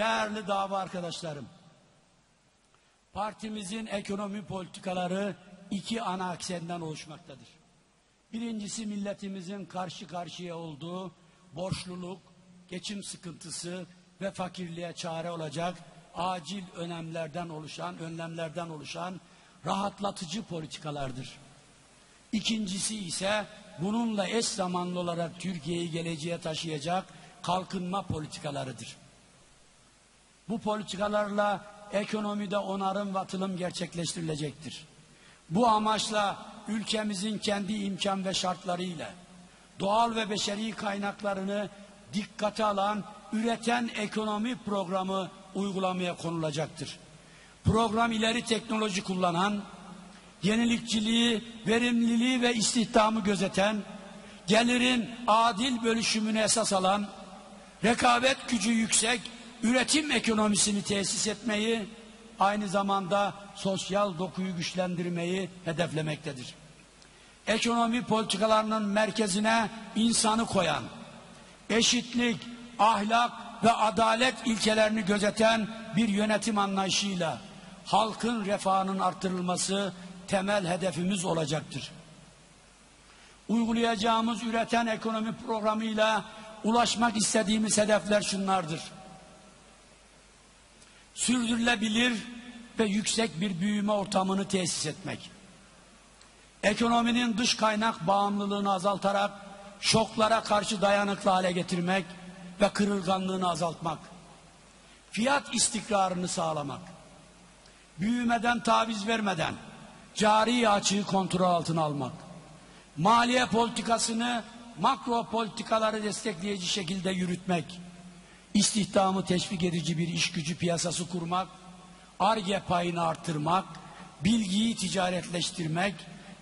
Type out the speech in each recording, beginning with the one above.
Değerli dava arkadaşlarım, partimizin ekonomi politikaları iki ana aksenden oluşmaktadır. Birincisi milletimizin karşı karşıya olduğu borçluluk, geçim sıkıntısı ve fakirliğe çare olacak acil önemlerden oluşan, önlemlerden oluşan rahatlatıcı politikalardır. İkincisi ise bununla eş zamanlı olarak Türkiye'yi geleceğe taşıyacak kalkınma politikalarıdır. Bu politikalarla ekonomide onarım ve atılım gerçekleştirilecektir. Bu amaçla ülkemizin kendi imkan ve şartlarıyla doğal ve beşeri kaynaklarını dikkate alan üreten ekonomi programı uygulamaya konulacaktır. Program ileri teknoloji kullanan, yenilikçiliği, verimliliği ve istihdamı gözeten, gelirin adil bölüşümünü esas alan, rekabet gücü yüksek, üretim ekonomisini tesis etmeyi, aynı zamanda sosyal dokuyu güçlendirmeyi hedeflemektedir. Ekonomi politikalarının merkezine insanı koyan, eşitlik, ahlak ve adalet ilkelerini gözeten bir yönetim anlayışıyla halkın refahının artırılması temel hedefimiz olacaktır. Uygulayacağımız üreten ekonomi programıyla ulaşmak istediğimiz hedefler şunlardır. Sürdürülebilir ve yüksek bir büyüme ortamını tesis etmek. Ekonominin dış kaynak bağımlılığını azaltarak şoklara karşı dayanıklı hale getirmek ve kırılganlığını azaltmak. Fiyat istikrarını sağlamak. Büyümeden taviz vermeden cari açığı kontrol altına almak. Maliye politikasını makro politikaları destekleyici şekilde yürütmek. İstihdamı teşvik edici bir iş gücü piyasası kurmak. ARGE payını artırmak. Bilgiyi ticaretleştirmek.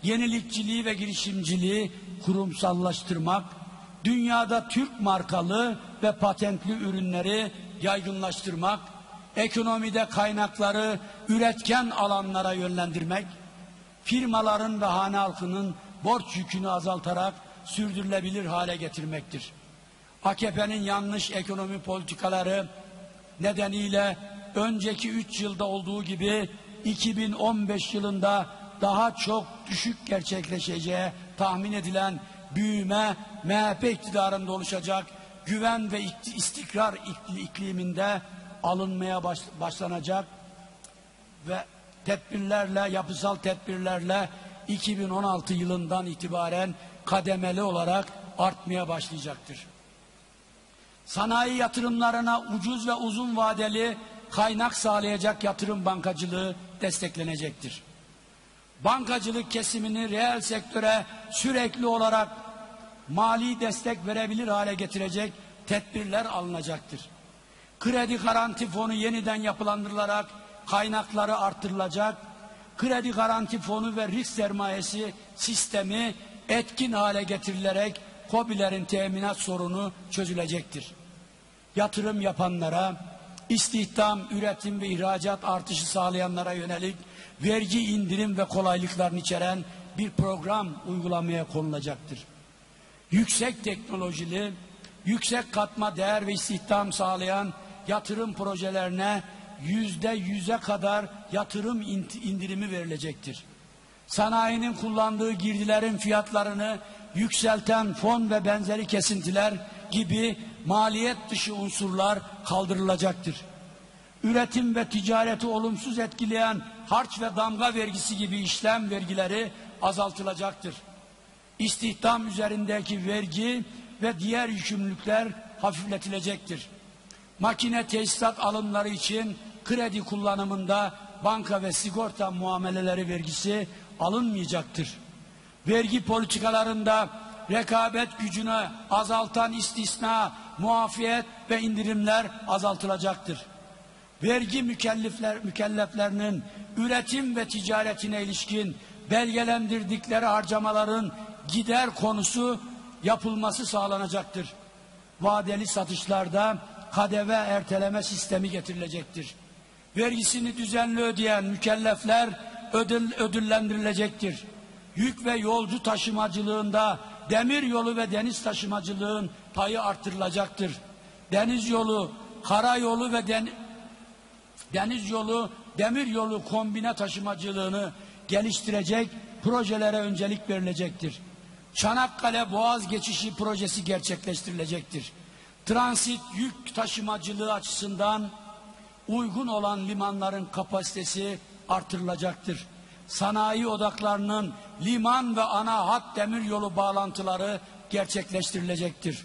Yenilikçiliği ve girişimciliği kurumsallaştırmak. Dünyada Türk markalı ve patentli ürünleri yaygınlaştırmak. Ekonomide kaynakları üretken alanlara yönlendirmek firmaların ve hane halkının borç yükünü azaltarak sürdürülebilir hale getirmektir. AKP'nin yanlış ekonomi politikaları nedeniyle önceki üç yılda olduğu gibi 2015 yılında daha çok düşük gerçekleşeceği tahmin edilen büyüme MHP iktidarında oluşacak güven ve istikrar ikliminde alınmaya başlanacak ve tedbirlerle, yapısal tedbirlerle 2016 yılından itibaren kademeli olarak artmaya başlayacaktır. Sanayi yatırımlarına ucuz ve uzun vadeli kaynak sağlayacak yatırım bankacılığı desteklenecektir. Bankacılık kesimini reel sektöre sürekli olarak mali destek verebilir hale getirecek tedbirler alınacaktır. Kredi garanti fonu yeniden yapılandırılarak kaynakları artırılacak, kredi garanti fonu ve risk sermayesi sistemi etkin hale getirilerek COBİ'lerin teminat sorunu çözülecektir. Yatırım yapanlara, istihdam, üretim ve ihracat artışı sağlayanlara yönelik vergi indirim ve kolaylıklarını içeren bir program uygulamaya konulacaktır. Yüksek teknolojili, yüksek katma değer ve istihdam sağlayan yatırım projelerine yüzde yüze kadar yatırım indirimi verilecektir. Sanayinin kullandığı girdilerin fiyatlarını yükselten fon ve benzeri kesintiler gibi maliyet dışı unsurlar kaldırılacaktır. Üretim ve ticareti olumsuz etkileyen harç ve damga vergisi gibi işlem vergileri azaltılacaktır. İstihdam üzerindeki vergi ve diğer yükümlülükler hafifletilecektir. Makine tesisat alımları için kredi kullanımında banka ve sigorta muameleleri vergisi alınmayacaktır. Vergi politikalarında rekabet gücünü azaltan istisna, muafiyet ve indirimler azaltılacaktır. Vergi mükellefler, mükelleflerinin üretim ve ticaretine ilişkin belgelendirdikleri harcamaların gider konusu yapılması sağlanacaktır. Vadeli satışlarda KDV erteleme sistemi getirilecektir vergisini düzenli ödeyen mükellefler ödül, ödüllendirilecektir. Yük ve yolcu taşımacılığında demir yolu ve deniz taşımacılığın payı artırılacaktır. Deniz yolu, karayolu ve den, deniz yolu, demir yolu kombine taşımacılığını geliştirecek projelere öncelik verilecektir. Çanakkale Boğaz Geçişi projesi gerçekleştirilecektir. Transit yük taşımacılığı açısından uygun olan limanların kapasitesi artırılacaktır. Sanayi odaklarının liman ve ana hat demiryolu bağlantıları gerçekleştirilecektir.